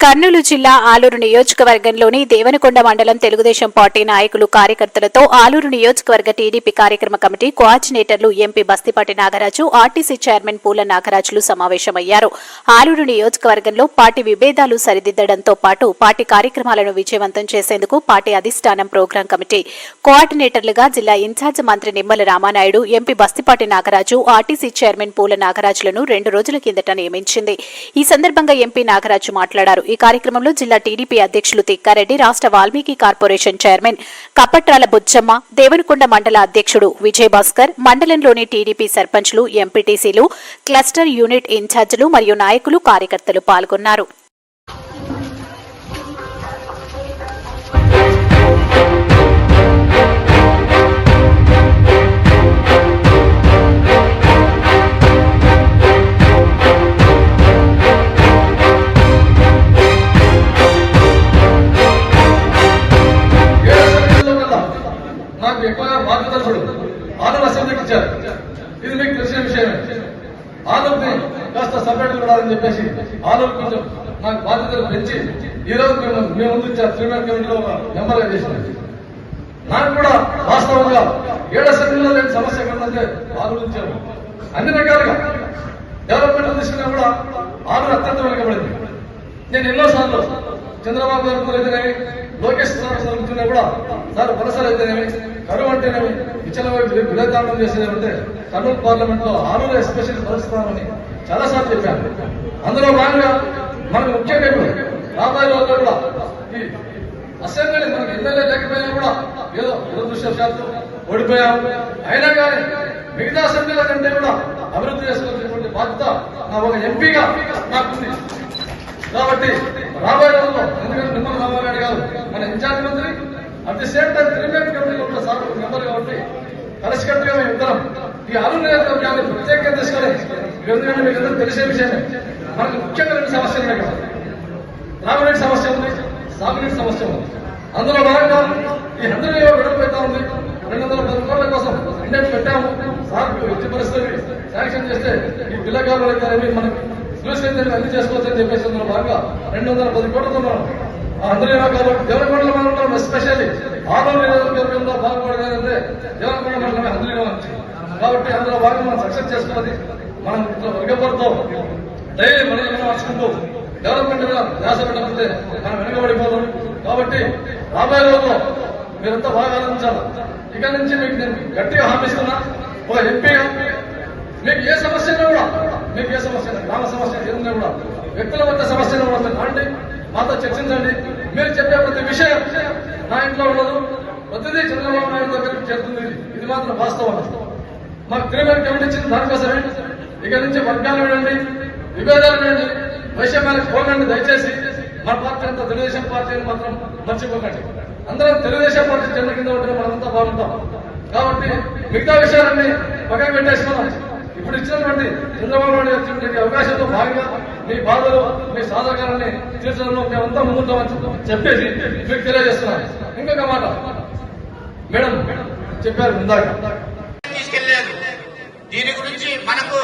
కర్నూలు జిల్లా ఆలూరు నియోజకవర్గంలోని దేవనకొండ మండలం తెలుగుదేశం పార్టీ నాయకులు కార్యకర్తలతో ఆలూరు నియోజకవర్గ టీడీపీ కార్యక్రమ committee కోఆర్డినేటర్లు MP Bastipati Nagaraju RTC chairman Poola Nagarajulu సమావేశమయ్యారు. ఆలూరు నియోజకవర్గంలో పార్టీ విభేదాలు సరిదిద్దడంతో పాటు పార్టీ కార్యక్రమాలను విజయవంతం చేసేందుకు పార్టీ అధిష్టానం ప్రోగ్రాం కమిటీ కోఆర్డినేటర్లుగా జిల్లా ఇన్ఛార్జ్ మంత్రి Nimmala Ramanaidu MP Bastipati Nagaraju RTC chairman Poola నాగరాజులను రెండు రోజుల కిందట నియమించింది. ఈ సందర్భంగా ఎంపీ నాగరాజు మాట్లాడారు. ఈ కార్యక్రమంలో జిల్లా టీడీపీ అధ్యక్షులు తిక్కారెడ్డి రాష్ట్ర వాల్మీకి కార్పొరేషన్ చైర్మన్ కప్పట్రాల బుచ్చమ్మ దేవనకొండ మండల అధ్యక్షుడు విజయభాస్కర్ మండలంలోని టీడీపీ సర్పంచ్లు ఎంపీటీసీలు క్లస్టర్ యూనిట్ ఇన్ఛార్జీలు మరియు నాయకులు కార్యకర్తలు పాల్గొన్నారు. ఇచ్చారు ఇది మీకు తెలిసిన విషయమే. ఆనవ్ని కాస్త సపరేట్ చూడాలని చెప్పేసి ఆనవ్ కొంచెం నాకు బాధ్యతలు పెంచి ఈ రోజు మేము మేము ముందు ఇచ్చారు. త్రిమేర్ కమిటీలో ఒక మెంబర్గా చేసిన నాకు కూడా వాస్తవంగా ఏడు అసెంబ్లీలో లేని సమస్య కదంటే ఆలోచించాము అన్ని రకాలుగా డెవలప్మెంట్ తీసుకున్నా కూడా ఆమె అత్యంత వెనుకబడింది. నేను ఎన్నోసార్లు చంద్రబాబు గారు అయితేనేమి లోకేష్ గారు కూర్చున్నా కూడా సార్ వలసలు అయితేనేమి కరువు అంటేనేమి విచలవైపు విలేదానం చేసేదేమంటే కర్నూలు పార్లమెంట్లో ఆరులో ఎస్పెషల్ కలుస్తామని చాలా సార్లు చెప్పాను అందులో భాగంగా మనకు ముఖ్యంగా రాబోయే రోజుల్లో కూడా ఈ అసెంబ్లీ మనకి ఎమ్మెల్యే లేకపోయినా కూడా ఏదో దురదృష్టవశాత్తు ఓడిపోయాం. అయినా కానీ మిగతా అసెంబ్లీల కంటే కూడా అభివృద్ధి చేసుకోవాల్సినటువంటి బాధ్యత నా ఒక ఎంపీగా నాకుంది. కాబట్టి రాబోయే రోజుల్లో ఎందుకంటే నిమ్మల రామారాయుడు గారు మన ఇన్ఛార్జ్ మంత్రి అట్ ది సేమ్ టైం త్రిమేట్ కమిటీలో కూడా సార్ మెంబర్ కాబట్టి కలిసికట్టుగా మేము ఇద్దరం. ఈ అరుణ నియోజకవర్గాన్ని ప్రత్యేకంగా తీసుకొని ఎందుకంటే మీకు అందరూ తెలిసే విషయమే. మనకు ముఖ్యంగా రెండు సమస్యలు ఉన్నాయి కదా. త్రాగునీటి సమస్య ఉంది సాగునీటి సమస్య ఉంది. అందులో భాగంగా ఈ హండ్రెడ్ విడపోతా ఉంది. రెండు వందల పది కోట్ల కోసం ఇండియన్ పెట్టాము. సార్ ఎట్టి పరిస్థితి శాంక్షన్ చేస్తే ఈ పిల్లగాళ్ళు అయితే మనకి చూసేందుకు అన్ని చేసుకోవచ్చని చెప్పేసి అందులో భాగంగా రెండు వందల పది కోట్లతో మనం ఆ హండ్రెడ్ కాబట్టి దేవరకొండల మండలం ఎస్పెషల్లీ ఆరు నియోజకవర్గంలో బాగుపడగానంటే దేవరకొండ మండలమే అందులో నుంచి కాబట్టి అందులో భాగంగా మనం సక్సెస్ చేసుకోవాలి మనం ఇట్లా వర్గపడుతూ డైలీ మనం ఏమైనా మార్చుకుంటూ డెవలప్మెంట్ మీద ధ్యాస పెట్టకపోతే మనం వెనుకబడిపోతాం. కాబట్టి రాబోయే రోజుల్లో మీరంతా బాగా ఆలోచించాలి. ఇక నుంచి మీకు నేను గట్టిగా హామీస్తున్నా ఒక ఎంపీగా మీకు ఏ సమస్య కూడా మీకు ఏ సమస్య గ్రామ సమస్య ఏదైనా కూడా వ్యక్తుల మధ్య సమస్యను కూడా కాండి మాతో చర్చించండి. మీరు చెప్పే ప్రతి విషయం నా ఇంట్లో ఉండదు. ప్రతిదీ చంద్రబాబు నాయుడు దగ్గరికి చేరుతుంది. ఇది. మాత్రం వాస్తవం. మాకు తిరుమల కమిటీ ఇచ్చింది దానికోసమే. ఇక నుంచి వర్గాలు వినండి విభేదాలు వినండి వైషమ్యాలకు పోకండి దయచేసి. మన పార్టీ అంతా తెలుగుదేశం పార్టీని మాత్రం మర్చిపోకండి. అందరం తెలుగుదేశం పార్టీ చెంద కింద ఉంటే మనంతా బాగుంటాం. కాబట్టి మిగతా విషయాలన్నీ పక్కన పెట్టేసి మనం ఇప్పుడు ఇచ్చినటువంటి చంద్రబాబు నాయుడు గారు ఇచ్చినటువంటి అవకాశంలో భాగంగా మీ బాధలు మీ సాధకాలని తీర్చడంలో మేమంతా ముందుంటామని చెప్పేసి మీకు తెలియజేస్తున్నాను. ఇంకొక మాట. మేడం చెప్పారు ఇందాక. తీసుకెళ్ళారు. దీని గురించి మనకు